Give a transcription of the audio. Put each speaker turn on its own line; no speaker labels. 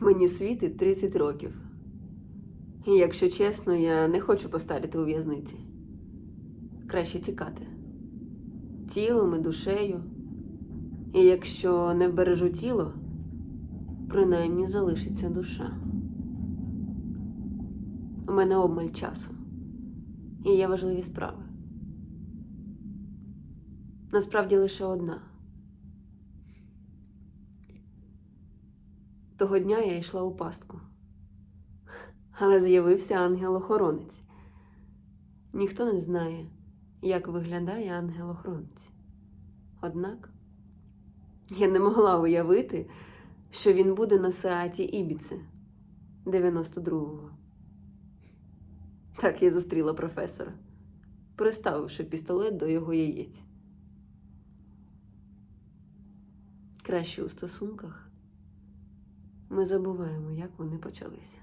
Мені світить 30 років. І якщо чесно, я не хочу постаріти у в'язниці. Краще тікати. Тілом і душею. І якщо не вбережу тіло, принаймні залишиться душа. У мене обмаль часу. І є важливі справи. Насправді лише одна. Того дня я йшла у пастку. Але з'явився ангел-охоронець. Ніхто не знає, як виглядає ангел-охоронець. Однак я не могла уявити, що він буде на Сеаті Ібіце 92-го. Так я зустріла професора, приставивши пістолет до його яєць. Краще у стосунках ми забуваємо, як вони почалися.